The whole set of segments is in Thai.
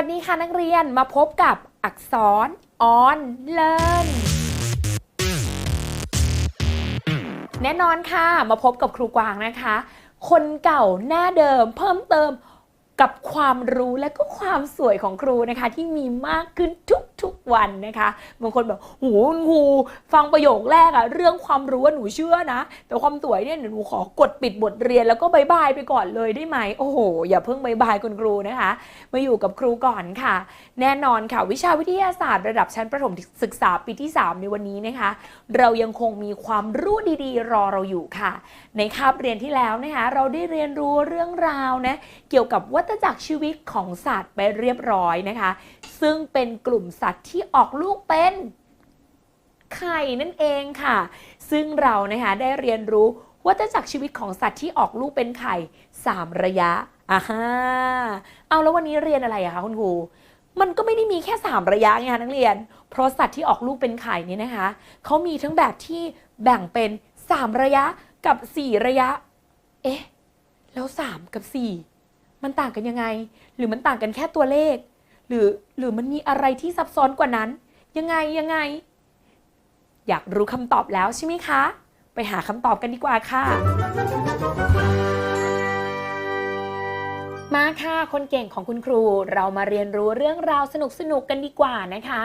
วัสดีค่ะนักเรียนมาพบกับอักษรออนเลินแน่นอนค่ะ มาพบกับครูกวางนะคะ คนเก่าหน้าเดิมเพิ่มเติม กับความรู้และก็ความสวยของครูนะคะ ที่มีมากขึ้นทุกๆวันนะคะบางคนแบบโหคุณครูฟังประโยคแรกอะเรื่องความรู้ว่าหนูเชื่อนะ แต่ความสวยเนี่ยหนูขอกดปิดบทเรียนแล้วก็บายบายไปก่อนเลยได้ไหมโอ้โห อย่าเพิ่งบายบายคุณครูนะคะมาอยู่กับครูก่อนค่ะ แน่นอนค่ะ วิชาวิทยาศาสตร์ระดับชั้นประถมศึกษาปีที่ 3 ในวันนี้นะคะ เรายังคงมีความรู้ดีๆ รอเราอยู่ค่ะ ในคาบเรียนที่แล้วนะคะเราได้เรียนรู้เรื่องราวนะเกี่ยวกับวัฏจักรชีวิตของสัตว์ไปเรียบร้อยนะคะ ซึ่งเป็นกลุ่มสัตว์ที่ออกลูกเป็นไข่นั่นเองค่ะ ซึ่งเรานะคะได้เรียนรู้วัฏจักรชีวิตของสัตว์ที่ออกลูกเป็นไข่ 3 ระยะอ่าฮะเอาแล้ววันนี้เรียนอะไรอะคะคุณครูมันก็ไม่ได้มีแค่ 3 ระยะไงคะนักเรียน เพราะสัตว์ที่ออกลูกเป็นไข่นี่นะคะเขามีทั้งแบบที่แบ่งเป็น 3 ระยะกับ 4 ระยะ เอ๊ะ แล้ว 3 กับ 4 มันต่างกันยังไง หรือมันต่างกันแค่ตัวเลข หรือหรือมันมีอะไรที่ซับซ้อนกว่านั้น ยังไงยังไง อยากรู้คำตอบแล้วใช่ไหมคะ ไปหาคำตอบกันดีกว่าค่ะ มาค่ะ คนเก่งของคุณครูเรามาเรียนรู้เรื่องราวสนุกๆกันดีกว่านะคะ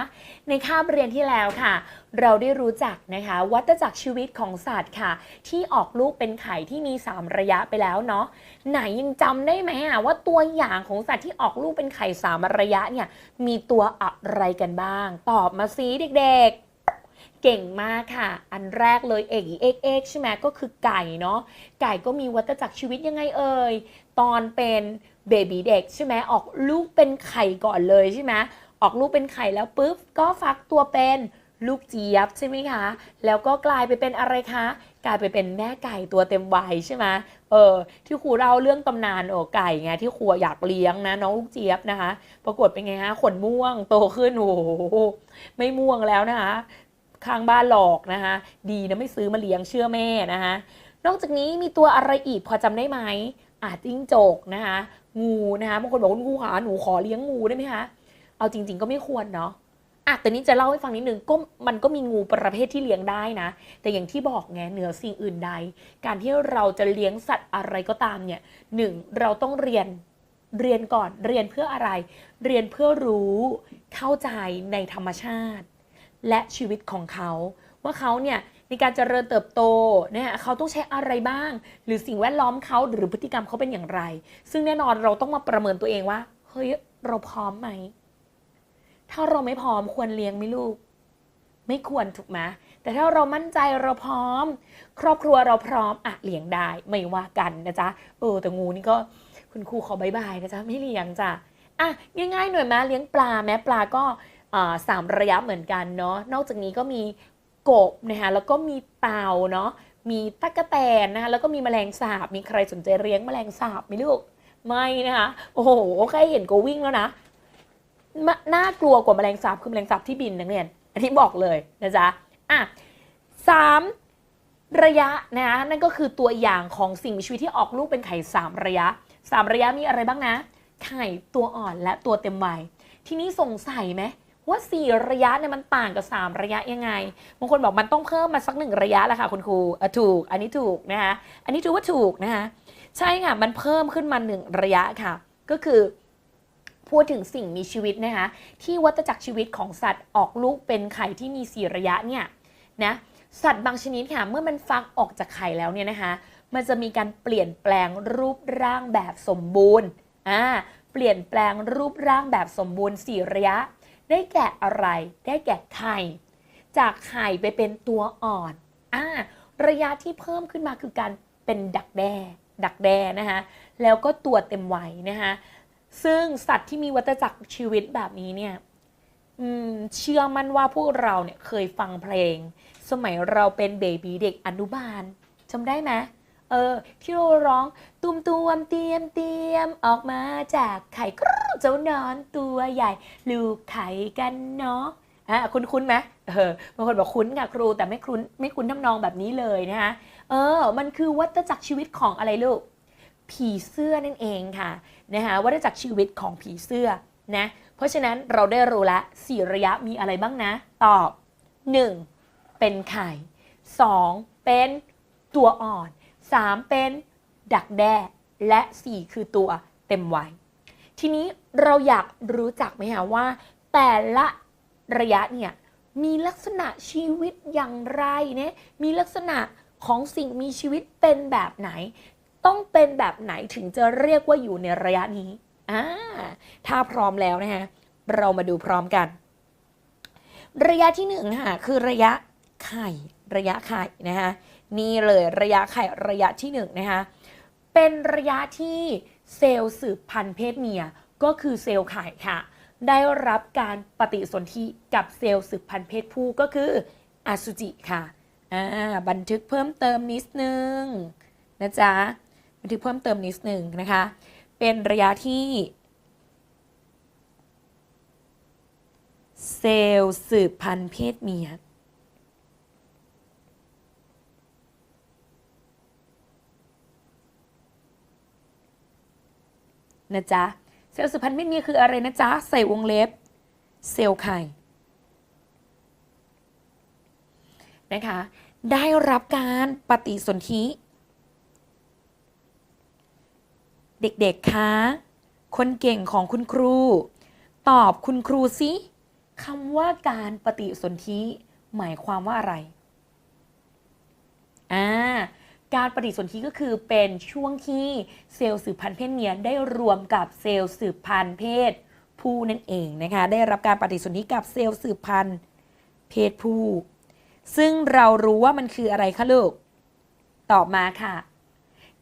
ในคาบเรียนที่แล้วค่ะ เราได้รู้จักนะคะ วัฏจักรชีวิตของสัตว์ค่ะ ที่ออกลูกเป็นไข่ที่มี 3 ระยะไปแล้วเนาะไหนยังจำได้ไหมอะว่าตัวอย่างของสัตว์ที่ออกลูกเป็นไข่สามระยะเนี่ยมีตัวอะไรกันบ้าง ตอบมาซิเด็กๆเก่งมากค่ะ อันแรกเลยเอกเอกเอกใช่ไหมก็คือไก่เนาะ ไก่ก็มีวัฏจักรชีวิตยังไงเอ่ย ตอนเป็น เบบีเด็กใช่ไหมออกลูกเป็นไข่ก่อนเลยใช่ไหมออกลูกเป็นไข่แล้วปุ๊บก็ฟักตัวเป็นลูกเจี๊ยบใช่ไหมคะ แล้วก็กลายไปเป็นอะไรคะ กลายไปเป็นแม่ไก่ตัวเต็มวัยใช่ไหมเออที่ครูเล่าเรื่องตำนานโอไก่ไงที่ครูอยากเลี้ยงนะน้องลูกเจี๊ยบนะคะ ปรากฏเป็นไงฮะขนม่วงโตขึ้นโอ้โหไม่ม่วงแล้วนะคะข้างบ้านหลอกนะคะ ดีนะไม่ซื้อมาเลี้ยงเชื่อแม่นะคะ นอกจากนี้มีตัวอะไรอีกพอจำได้ไหมอาจิ้งจกนะคะ งูนะคะบางคนบอกว่างูขาหนูขอเลี้ยงงูได้ไหมคะเอาจริง ๆ ก็ไม่ควรเนาะอะแต่นี้จะเล่าให้ฟังนิดนึงก็มันก็มีงูประเภทที่เลี้ยงได้นะ แต่อย่างที่บอกไงเหนือสิ่งอื่นใด การที่เราจะเลี้ยงสัตว์อะไรก็ตามเนี่ยหนึ่งเราต้องเรียนเรียนก่อนเรียนเพื่ออะไร เรียนเพื่อรู้เข้าใจในธรรมชาติ และชีวิตของเขา ว่าเขาเนี่ย ในการเจริญเติบโตเนี่ยเขาต้องใช้อะไรบ้าง หรือสิ่งแวดล้อมเขาหรือพฤติกรรมเขาเป็นอย่างไร ซึ่งแน่นอนเราต้องมาประเมินตัวเองว่าเฮ้ยเราพร้อมไหม ถ้าเราไม่พร้อมควรเลี้ยงไหมลูก ไม่ควรถูกไหมแต่ถ้าเรามั่นใจเราพร้อม ครอบครัวเราพร้อมอะเลี้ยงได้ไม่ว่ากันนะจ๊ะเออแต่งูนี่ก็คุณครูขอบายบายนะจ๊ะไม่เลี้ยงจ้ะอะง่ายๆหน่อยไหมเลี้ยงปลาแม้ปลาก็สามระยะเหมือนกันเนาะนอกจากนี้ก็มี กบนะคะแล้วก็มีเต่าเนาะมีตั๊กแตนนะคะแล้วก็มีแมลงสาบ มีใครสนใจเลี้ยงแมลงสาบไหมลูกไม่นะคะโอ้โหแค่เห็นก็วิ่งแล้วนะน่ากลัวกว่าแมลงสาบคือแมลงสาบที่บินนักเรียนอันนี้บอกเลยนะจ๊ะอะสามระยะนะนั่นก็คือตัวอย่างของสิ่งมีชีวิตที่ออกลูกเป็นไข่สามระยะสามระยะมีอะไรบ้างนะ ไข่ตัวอ่อนและตัวเต็มวัย ทีนี้สงสัยไหม ว่าสี่ระยะเนี่ยมันต่างกับสามระยะยังไงบางคนบอกมันต้องเพิ่มมาสักหนึ่งระยะแหละค่ะคุณครูถูก อันนี้ถูกนะคะอันนี้ถือว่าถูกนะคะใช่ค่ะมันเพิ่มขึ้นมาหนึ่งระยะค่ะ ก็คือพูดถึงสิ่งมีชีวิตนะคะที่วัฏจักรชีวิตของสัตว์ออกลูกเป็นไข่ที่มีสี่ระยะเนี่ยนะสัตว์บางชนิดค่ะ เมื่อมันฟักออกจากไข่แล้วเนี่ยนะคะ มันจะมีการเปลี่ยนแปลงรูปร่างแบบสมบูรณ์อ่าเปลี่ยนแปลงรูปร่างแบบสมบูรณ์สี่ระยะ ได้แก่อะไร ได้แก่ไข่ จากไข่ไปเป็นตัวอ่อนอ่าระยะที่เพิ่มขึ้นมาคือการเป็นดักแด้ ดักแด้นะคะแล้วก็ตัวเต็มวัยนะคะซึ่งสัตว์ที่มีวัฏจักรชีวิตแบบนี้เนี่ยเชื่อมั่นว่าพวกเราเนี่ยเคยฟังเพลง สมัยเราเป็นเบบีเด็กอนุบาลจำได้ไหม เออที่เราร้องตุมตวมเตียมเตียมออกมาจากไข่กรูเจ้านอนตัวใหญ่ ลูกไข่กันเนาะอะคุ้นคุ้นไหมเออบางคนบอกคุ้นค่ะครูแต่ไม่คุ้นไม่คุ้นทำนองแบบนี้เลยนะคะเออ มันคือวัฏจักรชีวิตของอะไรลูก ผีเสื้อนั่นเองค่ะนะคะวัฏจักรชีวิตของผีเสื้อนะเพราะฉะนั้นเราได้รู้แล้วสี่ระยะมีอะไรบ้างนะ ตอบ 1. เป็นไข่ 2. เป็นตัวอ่อน 3. เป็นดักแด้ และ 4 คือตัวเต็มวัย ทีนี้เราอยากรู้จักไหมคะว่า แต่ละระยะเนี่ยมีลักษณะชีวิตอย่างไรเนี่ยมีลักษณะของสิ่งมีชีวิตเป็นแบบไหน ต้องเป็นแบบไหนถึงจะเรียกว่าอยู่ในระยะนี้อ่าถ้าพร้อมแล้วนะฮะเรามาดูพร้อมกัน ระยะที่หนึ่งค่ะคือระยะไข่ ระยะไข่นะคะ นี่เลยระยะไข่ระยะที่หนึ่งนะคะเป็นระยะที่เซลล์สืบพันธุ์เพศเมียก็คือเซลล์ไข่ค่ะ ได้รับการปฏิสนธิกับเซลล์สืบพันธุ์เพศผู้ก็คืออสุจิค่ะบันทึกเพิ่มเติมนิดนึงนะจ๊ะบันทึกเพิ่มเติมนิดนึงนะคะ เป็นระยะที่เซลล์สืบพันธุ์เพศเมีย นะจ๊ะ เซลล์สืบพันธุ์เพศเมีคืออะไรนะจ๊ะ ใส่วงเล็บ เซลล์ไข่นะคะ ได้รับการปฏิสนธิ เด็กๆคะ คนเก่งของคุณครู ตอบคุณครูสิคำว่าการปฏิสนธิหมายความว่าอะไร อ่า การปฏิสนธิก็คือเป็นช่วงที่เซลล์สืบพันธุ์เพศเมียได้รวมกับเซลล์สืบพันธุ์เพศผู้นั่นเองนะคะ ได้รับการปฏิสนธิกับเซลล์สืบพันธุ์เพศผู้ ซึ่งเรารู้ว่ามันคืออะไรคะลูก ตอบมาค่ะ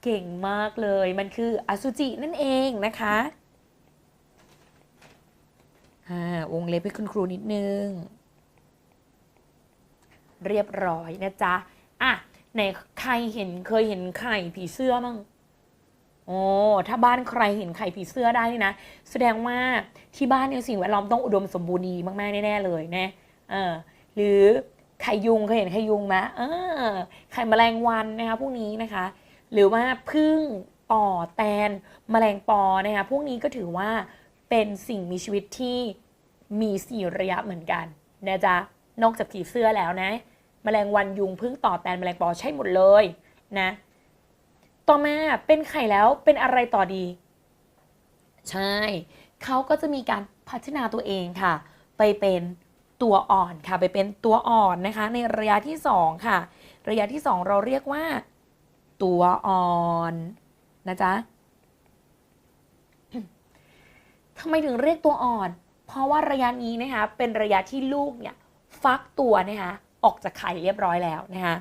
เก่งมากเลย มันคืออสุจินั่นเองนะคะอ่าวงเล็บให้คุณครูนิดนึง เรียบร้อยนะจ๊ะ อะ ไหนใครเห็นเคยเห็นไข่ผีเสื้อมั่งโอ้ถ้าบ้านใครเห็นไข่ผีเสื้อได้นี่นะ แสดงว่าที่บ้านเนี่ยสิ่งแวดล้อมต้องอุดมสมบูรณ์ดีมากๆแน่ๆเลยนะเออหรือไข่ยุงเคยเห็นไข่ยุงไหมเออไข่แมลงวันนะคะพวกนี้นะคะ หรือว่าพึ่งต่อแตนแมลงปอนะคะพวกนี้ก็ถือว่าเป็นสิ่งมีชีวิตที่มีสี่ระยะเหมือนกันนะจ๊ะนอกจากผีเสื้อแล้วนะ แมลงวันยุงพึ่งต่อแตนแมลงปอใช่หมดเลยนะ ต่อมาเป็นไข่แล้วเป็นอะไรต่อดี ใช่ เขาก็จะมีการพัฒนาตัวเองค่ะ ไปเป็นตัวอ่อนค่ะ ไปเป็นตัวอ่อนนะคะ ในระยะที่สองค่ะ ระยะที่สองเราเรียกว่า ตัวอ่อนนะจ๊ะทำไมถึงเรียกตัวอ่อน เพราะว่าระยะนี้นะคะ เป็นระยะที่ลูกเนี่ยฟักตัวนะคะ ออกจากไข่เรียบร้อยแล้วนะคะ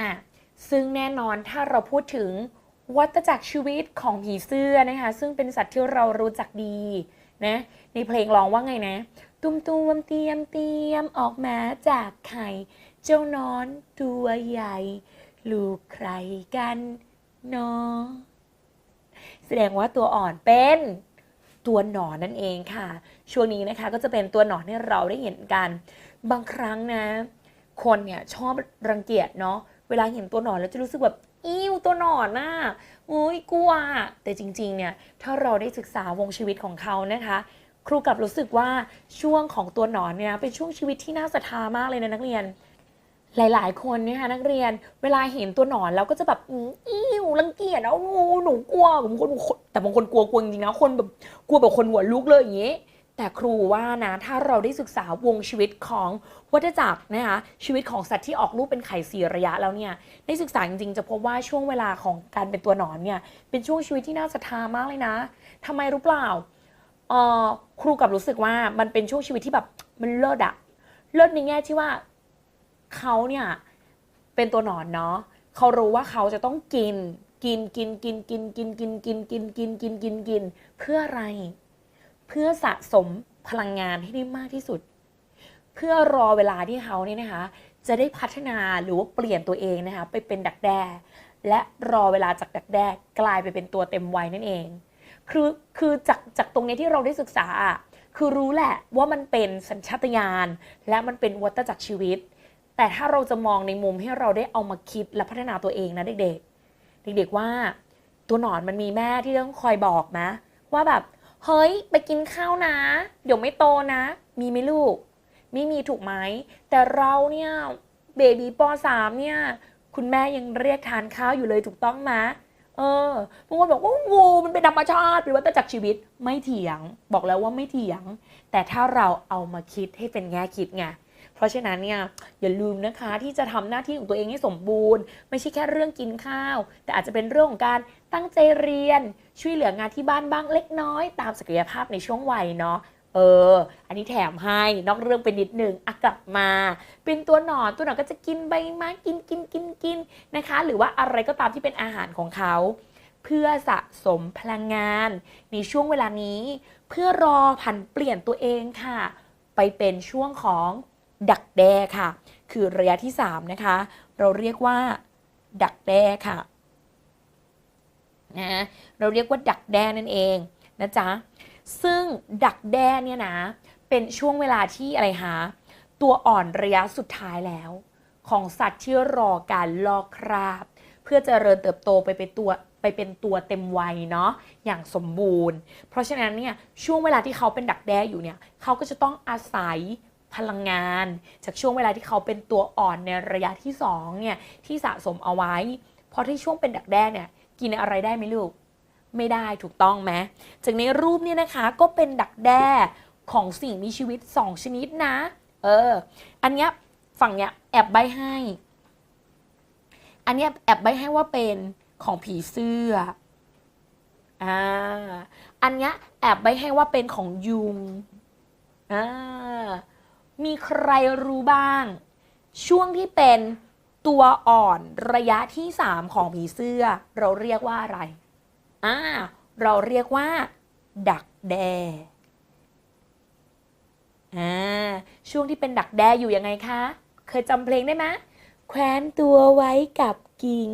อะซึ่งแน่นอนถ้าเราพูดถึง วัฏจักรชีวิตของผีเสื้อนะคะ ซึ่งเป็นสัตว์ที่เรารู้จักดีนะในเพลงร้องว่าไงนะ ตุ้มตูมเตรียมเตรียมออกมาจากไข่ เจ้านอนตัวใหญ่ ลูกใครกันเนาะแสดงว่าตัวอ่อนเป็นตัวหนอนนั่นเองค่ะ ช่วงนี้นะคะก็จะเป็นตัวหนอนที่เราได้เห็นกัน บางครั้งนะ คนเนี่ยชอบรังเกียจเนาะเวลาเห็นตัวหนอนแล้วจะรู้สึกแบบ อิ้วตัวหนอนน่ะโอ้ยกลัวอะแต่จริงๆ เนี่ย ถ้าเราได้ศึกษาวงชีวิตของเขานะคะ ครูกลับรู้สึกว่าช่วงของตัวหนอนเนี่ยเป็นช่วงชีวิตที่น่าศรัทธามากเลยนะนักเรียน หลายๆ คนเนี่ยค่ะนักเรียนเวลาเห็นตัวหนอนแล้วก็จะแบบอื้อิ้วรังเกียจนะโอ้โหหนูกลัวบางคนแต่บางคนกลัวกลัวจริงๆนะคนแบบกลัวแบบคนหัวลุกเลยอย่างนี้ แต่ครูว่านะถ้าเราได้ศึกษาวงชีวิตของวัฏจักรนะคะชีวิตของสัตว์ที่ออกลูกเป็นไข่สี่ระยะแล้วเนี่ยได้ศึกษาจริงๆ จะพบว่าช่วงเวลาของการเป็นตัวหนอนเนี่ยเป็นช่วงชีวิตที่น่าศรัทธามากเลยนะทำไมรู้เปล่าออครูกับรู้สึกว่ามันเป็นช่วงชีวิตที่แบบมันเลิศอะเลิศในแง่ที่ว่าเขาเนี่ยเป็นตัวหนอนเนาะเขารู้ว่าเขาจะต้องกินกินกินกินกินกินกินกินกินกินกินกินกินเพื่ออะไร เพื่อสะสมพลังงานให้ได้มากที่สุด เพื่อรอเวลาที่เขาเนี่ยนะคะ จะได้พัฒนาหรือว่าเปลี่ยนตัวเองนะคะ ไปเป็นดักแด้และรอเวลาจากดักแด้กลายไปเป็นตัวเต็มวัยนั่นเอง คือคือจากจากตรงนี้ที่เราได้ศึกษาอะคือรู้แหละว่ามันเป็นสัญชาตญาณและมันเป็นวัฏจักรชีวิต แต่ถ้าเราจะมองในมุมให้เราได้เอามาคิดและพัฒนาตัวเองนะเด็กๆ เด็กๆว่าตัวหนอนมันมีแม่ที่ต้องคอยบอกนะ ว่าแบบ เฮ้ย ไปกินข้าวนะ เดี๋ยวไม่โตนะ มีไหมลูก ไม่มีถูกไหม แต่เราเนี่ยเบบีปสามเนี่ย คุณแม่ยังเรียกทานข้าวอยู่เลยถูกต้องไหมเออบางคนบอกว่างูมันเป็นธรรมชาติเป็นวัฏจักรชีวิตไม่เถียง บอกแล้วว่าไม่เถียง แต่ถ้าเราเอามาคิดให้เป็นแง่คิดไง เพราะฉะนั้นเนี่ยอย่าลืมนะคะที่จะทำหน้าที่ของตัวเองให้สมบูรณ์ ไม่ใช่แค่เรื่องกินข้าว แต่อาจจะเป็นเรื่องของการตั้งใจเรียน ช่วยเหลืองานที่บ้านบ้างเล็กน้อย ตามศักยภาพในช่วงวัยเนาะเออ อันนี้แถมให้นอกเรื่องไปนิดหนึ่งอะกลับมา เป็นตัวหนอนตัวหนอนก็จะกินใบไม้กินกินกินกินนะคะ หรือว่าอะไรก็ตามที่เป็นอาหารของเขา เพื่อสะสมพลังงาน ในช่วงเวลานี้ เพื่อรอผันเปลี่ยนตัวเองค่ะ ไปเป็นช่วงของ ดักแด้ค่ะ คือระยะที่ 3 นะคะ เราเรียกว่า ดักแด้ค่ะนะเราเรียกว่าดักแด้นั่นเองนะจ๊ะซึ่งดักแด้เนี่ยนะเป็นช่วงเวลาที่อะไรคะตัวอ่อนระยะสุดท้ายแล้ว ของสัตว์ที่รอการลอกคราบ เพื่อจเจริญเติบโตไปเป็นตัวไปเป็นตัวเต็มวัยเนาะอย่างสมบูรณ์ เพราะฉะนั้นเนี่ยช่วงเวลาที่เขาเป็นดักแด้อยู่เนี่ยเขาก็จะต้องอาศัย พลังงาน จากช่วงเวลาที่เขาเป็นตัวอ่อนในระยะที่2เนี่ยที่สะสมเอาไว้ เพราะที่ช่วงเป็นดักแด้เนี่ยกินอะไรได้ไหมลูก ไม่ได้ถูกต้องไหมจากในรูปเนี่ยนะคะก็เป็นดักแด้ของสิ่งมีชีวิต 2 ชนิดนะ เออ อันเนี้ยฝั่งเนี้ยแอบใบให้ อันเนี้ยแอบใบให้ว่าเป็นของผีเสื้อ อ่า อันเนี้ยแอบใบให้ว่าเป็นของยุง อ่า มีใครรู้บ้าง ช่วงที่เป็นตัวอ่อนระยะที่ 3 ของผีเสื้อ เราเรียกว่าอะไรอ่าเราเรียกว่า ดักแดอ่าช่วงที่เป็นดักแด้อยู่ยังไงคะ เคยจำเพลงได้ไหมแขวนตัวไว้กับกิ่ง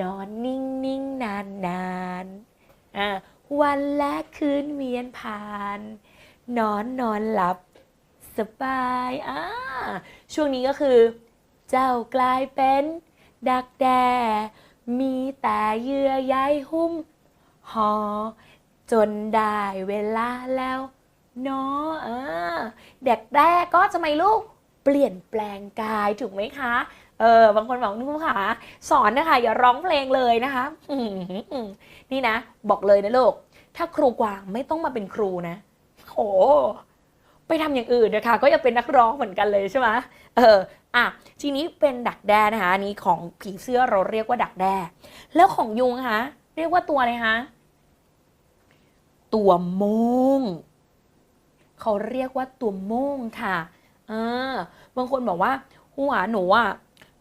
นอนนิ่งนิ่งนานนานอ่าวันและคืนเวียนผ่าน นอนนอนหลับ สบายอ่าช่วงนี้ก็คือ เจ้ากลายเป็น ดักแด้มีแต่เยื่อใยหุ้มห่อจนได้เวลาแล้วเนาะเออเด็กแด้ก็จะไม่ลูกเปลี่ยนแปลงกายถูกไหมคะ เออบางคนบอกนุ่มค่ะสอนนะคะ อย่าร้องเพลงเลยนะคะนี่นะ บอกเลยนะลูกถ้าครูกวางไม่ต้องมาเป็นครูนะโห ไปทำอย่างอื่นนะคะก็ยังเป็นนักร้องเหมือนกันเลยใช่ไหมเอออะทีนี้เป็นดักแด้นะคะนนี้ของผีเสื้อเราเรียกว่าดักแด้แล้วของยุงคะเรียกว่าตัวอะไรคะตัวโมงเขาเรียกว่าตัวโมงค่ะเออบางคนบอกว่าหัวหนูอะ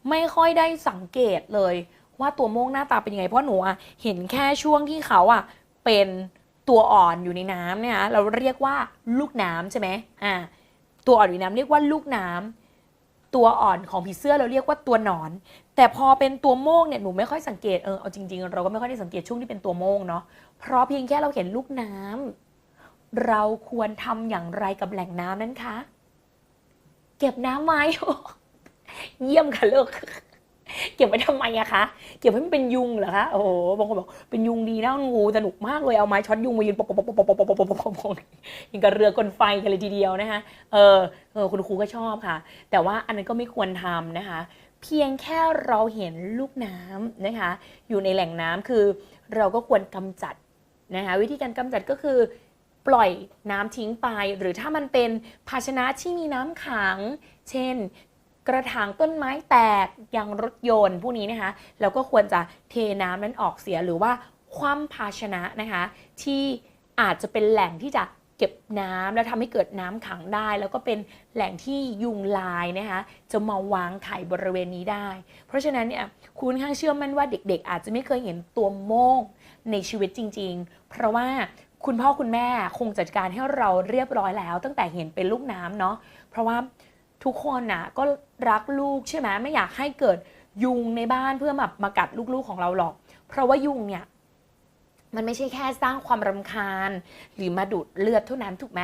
ไม่ค่อยได้สังเกตเลย ว่าตัวโมงหน้าตาเป็นยังไงเพราะหนูอะเห็นแค่ช่วงที่เขาอะเป็น ตัวอ่อนอยู่ในน้ำเนี่ยเราเรียกว่าลูกน้ำใช่ไหมอ่าตัวอ่อนอยู่ในน้ำเรียกว่าลูกน้ำตัวอ่อนของผีเสื้อเราเรียกว่าตัวหนอน แต่พอเป็นตัวโม่งเนี่ยหนูไม่ค่อยสังเกตเออเอาจริงๆ เราก็ไม่ค่อยได้สังเกตช่วงที่เป็นตัวโม่งเนาะเพราะเพียงแค่เราเห็นลูกน้ำเราควรทำอย่างไรกับแหล่งน้ำนั้นคะเก็บน้ำไว้เยี่ยมค่ะลูก เก็บไว้ทำไมอะคะ เก็บให้มันเป็นยุงเหรอคะ โอ้โห บางคนบอกเป็นยุงดีนะงูสนุกมากเลย เอาไม้ช็อตยุงมายืนปกปกปกปกปกปกปกปกปปยิงกับเรือกลไฟกันเลยทีเดียวนะคะ เออ เออ คุณครูก็ชอบค่ะ แต่ว่าอันนั้นก็ไม่ควรทำนะคะ เพียงแค่เราเห็นลูกน้ำนะคะ อยู่ในแหล่งน้ำคือ เราก็ควรกำจัดนะคะ วิธีการกำจัดก็คือปล่อยน้ำทิ้งไป หรือถ้ามันเป็นภาชนะที่มีน้ำขัง เช่น กระถางต้นไม้แตกยางรถยนต์พวกนี้นะคะเราก็ควรจะเทน้ำนั้นออกเสียหรือว่าคว่ำภาชนะนะคะที่อาจจะเป็นแหล่งที่จะเก็บน้ำแล้วทำให้เกิดน้ำขังได้ แล้วก็เป็นแหล่งที่ยุงลายนะคะจะมาวางไข่บริเวณนี้ได้ เพราะฉะนั้นเนี่ยคุณข้างเชื่อมั่นว่าเด็กๆ อาจจะไม่เคยเห็นตัวโม่งในชีวิตจริง ๆ เพราะว่าคุณพ่อคุณแม่คงจัดการให้เราเรียบร้อยแล้ว ตั้งแต่เห็นเป็นลูกน้ำเนาะเพราะว่า ทุกคนน่ะก็รักลูกใช่ไหมไม่อยากให้เกิดยุงในบ้านเพื่อแบบมากัดลูกๆของเราหรอก เพราะว่ายุงเนี่ยมันไม่ใช่แค่สร้างความรำคาญ หรือมาดูดเลือดเท่านั้นถูกไหม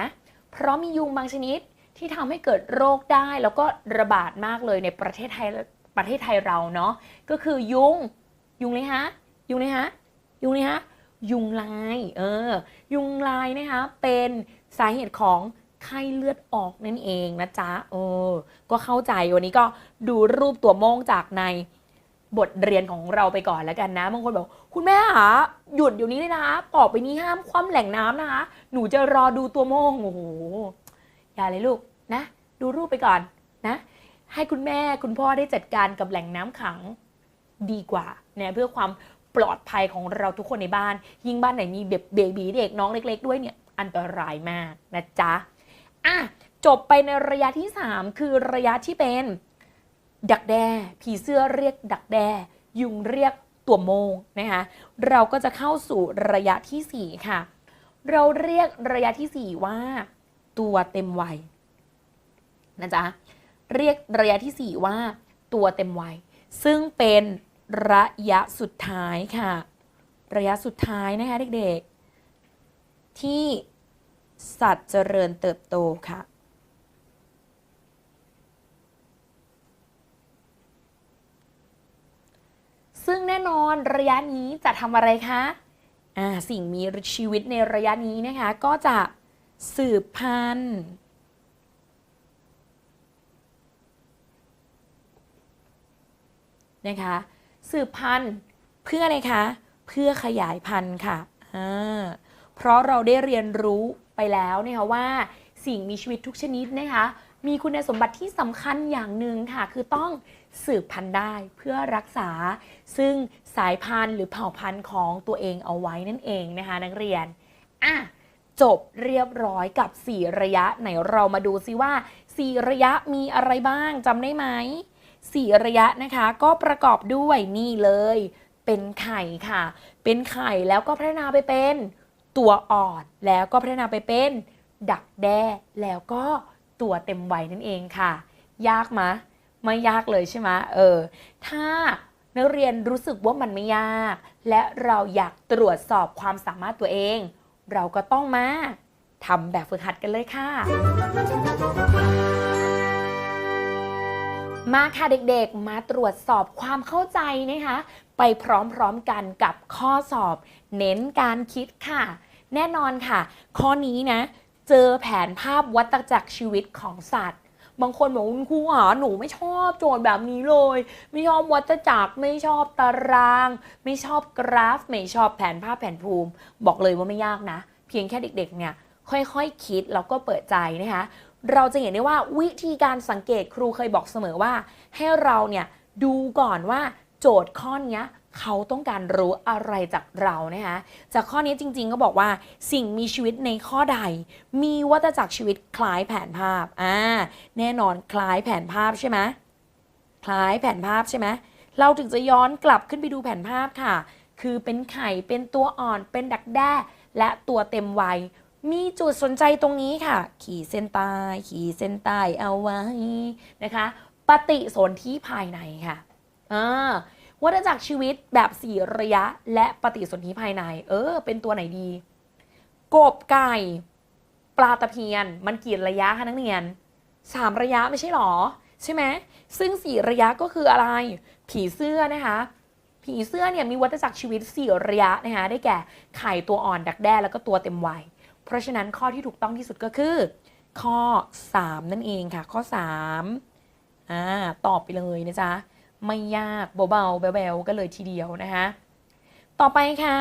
เพราะมียุงบางชนิดที่ทำให้เกิดโรคได้แล้วก็ระบาดมากเลยในประเทศไทยประเทศไทยเราเนาะก็คือยุงยุงเลยฮะยุงเลยฮะยุงเลยฮะยุงลายเออยุงลายนะคะเป็นสาเหตุของ ไข้เลือดออกนั่นเองนะจ๊ะเออก็เข้าใจวันนี้ก็ดูรูปตัวโมงจากในบทเรียนของเราไปก่อนแล้วกันนะบางคนบอกคุณแม่หาหยุดเดี๋ยวนี้เลยนะต่อไปนี้ห้ามคว่ำแหล่งน้ำนะคะ หนูจะรอดูตัวโมงโอ้โหอย่าเลยลูกนะ ดูรูปไปก่อนนะ ให้คุณแม่คุณพ่อได้จัดการกับแหล่งน้ำขังดีกว่าเนี่ยเพื่อความปลอดภัยของเราทุกคนในบ้าน ยิ่งบ้านไหนมีเบเบบีเด็กน้องเล็ก ๆ ด้วยเนี่ยอันตรายมากนะจ๊ะ อะจบไปในระยะที่ 3 คือระยะที่เป็น ดักแด้ ผีเสื้อเรียกดักแด้ ยุงเรียกตัวโมงนะคะเราก็จะเข้าสู่ระยะทีสี่4 ค่ะ เราเรียกระยะทีสี่ 4 ว่า ตัวเต็มวัยนะจ๊ะเรียกระยะทีสี่ 4 ว่า ตัวเต็มวัย ซึ่งเป็นระยะสุดท้ายค่ะ ระยะสุดท้ายนะคะเด็กๆ ที่ สัตว์เจริญเติบโตค่ะ ซึ่งแน่นอนระยะนี้จะทำอะไรคะอ่าสิ่งมีชีวิตในระยะนี้นะคะ ก็จะสืบพันธุ์นะคะสืบพันธุ์เพื่ออะไรคะ เพื่อขยายพันธุ์ค่ะ เพราะเราได้เรียนรู้ ไปแล้วนะคะว่าสิ่งมีชีวิตทุกชนิดนะคะมีคุณสมบัติที่สำคัญอย่างหนึ่งค่ะ คือต้องสืบพันธุ์ได้เพื่อรักษา ซึ่งสายพันธุ์หรือเผ่าพันธุ์ของตัวเองเอาไว้นั่นเองนะคะ นักเรียนอะจบเรียบร้อยกับ 4 ระยะไหนเรามาดูซิว่า 4 ระยะมีอะไรบ้างจำได้ไหมสี่ระยะนะคะก็ประกอบด้วยนี่เลย เป็นไข่ค่ะ เป็นไข่แล้วก็พัฒนาไปเป็น ตัวอ่อนแล้วก็พัฒนาไปเป็นดักแด้แล้วก็ตัวเต็มวัยนั่นเองค่ะ ยากมะไม่ยากเลยใช่ไหมเออ ถ้านักเรียนรู้สึกว่ามันไม่ยาก และเราอยากตรวจสอบความสามารถตัวเอง เราก็ต้องมาทำแบบฝึกหัดกันเลยค่ะ มาค่ะเด็กๆ มาตรวจสอบความเข้าใจนะคะ ไปพร้อมๆกันกับข้อสอบ เน้นการคิดค่ะ แน่นอนค่ะ ข้อนี้นะ เจอแผนภาพวัตจักรชีวิตของสัตว์ บางคนบอกคุณครูหาหนูไม่ชอบโจทย์แบบนี้เลย ไม่ชอบวัตจักรไม่ชอบตาราง ไม่ชอบกราฟ ไม่ชอบแผนภาพแผนภูมิ บอกเลยว่าไม่ยากนะ เพียงแค่เด็กๆ เนี่ยค่อยๆคคิดแล้วก็เปิดใจนะคะ เราจะเห็นได้ว่าวิธีการสังเกตครูเคยบอกเสมอว่า ให้เราเนี่ยดูก่อนว่า โจทย์ข้อนี้เขาต้องการรู้อะไรจากเรานะคะจากข้อนี้จริง ๆ ก็บอกว่าสิ่งมีชีวิตในข้อใด มีวัฏจักรชีวิตคล้ายแผนภาพอ่าแน่นอนคล้ายแผนภาพใช่ไหมคล้ายแผนภาพใช่ไหมเราถึงจะย้อนกลับขึ้นไปดูแผนภาพค่ะ คือเป็นไข่เป็นตัวอ่อนเป็นดักแด้ และตัวเต็มวัยมีจุดสนใจตรงนี้ค่ะ ขีดเส้นใต้ขีดเส้นใต้เอาไว้นะคะ ปฏิสนธิภายในค่ะอ่า วัฏจักรชีวิตแบบ4ระยะและปฏิสนธิภายใน เออ เป็นตัวไหนดี กบไก่ ปลาตะเพียน มันกี่ระยะคะนักเรียนสามระยะไม่ใช่หรอ ใช่ไหมซึ่ง4ระยะก็คืออะไร ผีเสื้อนะคะผีเสื้อเนี่ยมีวัฏจักรชีวิต4ระยะนะคะได้แก่ไข่ตัวอ่อนดักแด้แล้วก็ตัวเต็มวัย เพราะฉะนั้นข้อที่ถูกต้องที่สุดก็คือ ข้อ 3 นั่นเองค่ะ ข้อ3อ่าตอบไปเลยนะจ๊ะ ไม่ยากเบาๆแบวๆกันเลยทีเดียวนะคะ ต่อไปค่ะ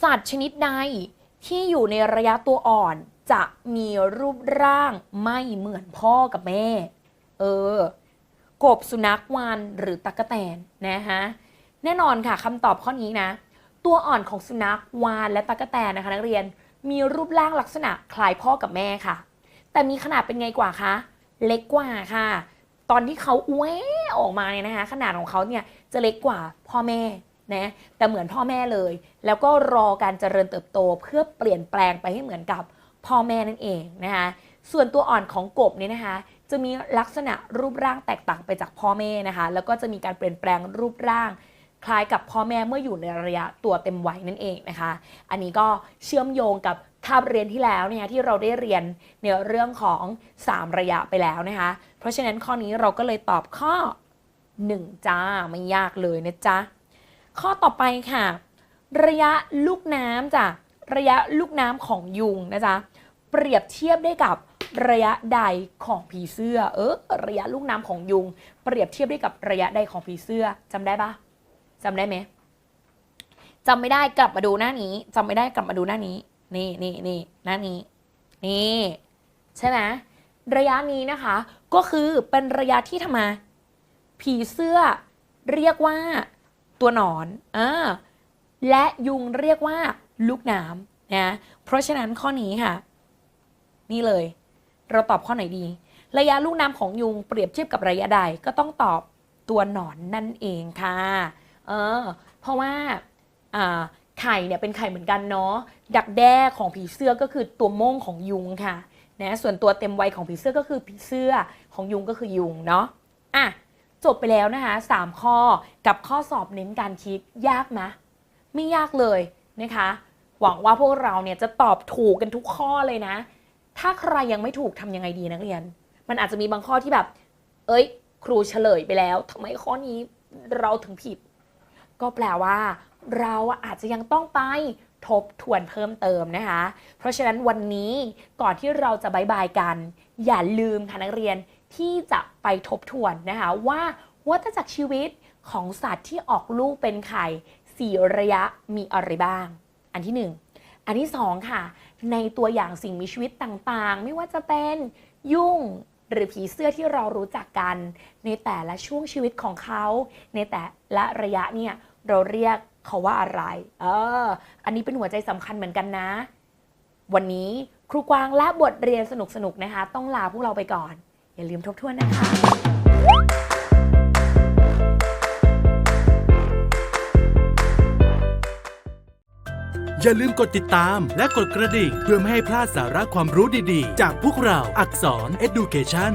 สัตว์ชนิดใดที่อยู่ในระยะตัวอ่อนจะมีรูปร่างไม่เหมือนพ่อกับแม่ เออ กบสุนัขวานหรือตั๊กแตนนะคะแน่นอนค่ะคำตอบข้อนี้นะ ตัวอ่อนของสุนัขวานและตั๊กแตนนะคะนักเรียนมีรูปร่างลักษณะคล้ายพ่อกับแม่ค่ะ แต่มีขนาดเป็นไงกว่าคะ เล็กกว่าค่ะ ตอนที่เขาแหวออกมาเนี่ยนะคะขนาดของเขาเนี่ยจะเล็กกว่าพ่อแม่นะแต่เหมือนพ่อแม่เลย แล้วก็รอการเจริญเติบโตเพื่อเปลี่ยนแปลงไปให้เหมือนกับพ่อแม่นั่นเองนะคะส่วนตัวอ่อนของกบเนี่ยนะคะจะมีลักษณะรูปร่างแตกต่างไปจากพ่อแม่นะคะแล้วก็จะมีการเปลี่ยนแปลงรูปร่าง คล้ายกับพ่อแม่เมื่ออยู่ในระยะตัวเต็มวัยนั่นเองนะคะ อันนี้ก็เชื่อมโยงกับคาบเรียนที่แล้วเนี่ยที่เราได้เรียนในเรื่องของ 3 ระยะไปแล้วนะคะ ราะฉะนั้นข้อนี้เราก็เลยตอบข้อ 1 จ้าไม่ยากเลยนะจ๊ะ ข้อต่อไปค่ะ ระยะลูกน้ำจ้ะระยะลูกน้ำของยุงนะจ๊ะเปรียบเทียบได้กับระยะใดของผีเสื้อ เออระยะลูกน้ำของยุง เปรียบเทียบได้กับระยะใดของผีเสื้อจำได้ปะจำได้ไหมจำไม่ได้กลับมาดูหน้านี้จำไม่ได้กลับมาดูหน้านี้ นี่นี่นี่หน้านี้ นี่ ใช่ไหม ระยะนี้นะคะ ก็คือเป็นระยะที่ทำไมาผีเสื้อเรียกว่าตัวหนอนอ่าและยุงเรียกว่าลูกน้ำนะเพราะฉะนั้นข้อนี้ค่ะ นี่เลย เราตอบข้อไหนดี ระยะลูกน้ำของยุงเปรียบเทียบกับระยะใดก็ต้องตอบตัวหนอนนั่นเองค่ะเออเพราะว่าไข่เนี่ยเป็นไข่เหมือนกันเนาะดักแด้ของผีเสื้อก็คือตัวโม่งของยุงค่ะ นะส่วนตัวเต็มวัยของผีเสื้อก็คือผีเสื้อของยุงก็คือยุงเนาะอะจบไปแล้วนะคะ3ข้อกับข้อสอบเน้นการคิดยากไหมไม่ยากเลยนะคะ หวังว่าพวกเราเนี่ยจะตอบถูกกันทุกข้อเลยนะ ถ้าใครยังไม่ถูกทำยังไงดีนักเรียน มันอาจจะมีบางข้อที่แบบ เอ้ย ครูเฉลยไปแล้วทำไมข้อนี้เราถึงผิด ก็แปลว่า เราอาจจะยังต้องไป ทบทวนเพิ่มเติมนะคะ เพราะฉะนั้นวันนี้ก่อนที่เราจะบายบายกัน อย่าลืมค่ะนักเรียนที่จะไปทบทวนนะคะว่าวัฏจักรชีวิตของสัตว์ที่ออกลูกเป็นไข่สี่ระยะมีอะไรบ้าง อันที่หนึ่งอันที่สองค่ะ ในตัวอย่างสิ่งมีชีวิตต่างๆ ไม่ว่าจะเป็นยุ่งหรือผีเสื้อที่เรารู้จักกัน ในแต่ละช่วงชีวิตของเขา ในแต่ละระยะเนี่ยเราเรียก เขาว่าอะไร เออ อันนี้เป็นหัวใจสำคัญเหมือนกันนะ วันนี้ครูกวางและบทเรียนสนุกๆนะคะ ต้องลาพวกเราไปก่อน อย่าลืมทบทวนนะคะอย่าลืมกดติดตามและกดกระดิ่งเพื่อไม่ให้พลาดสาระความรู้ดีๆ จากพวกเราอักษร Education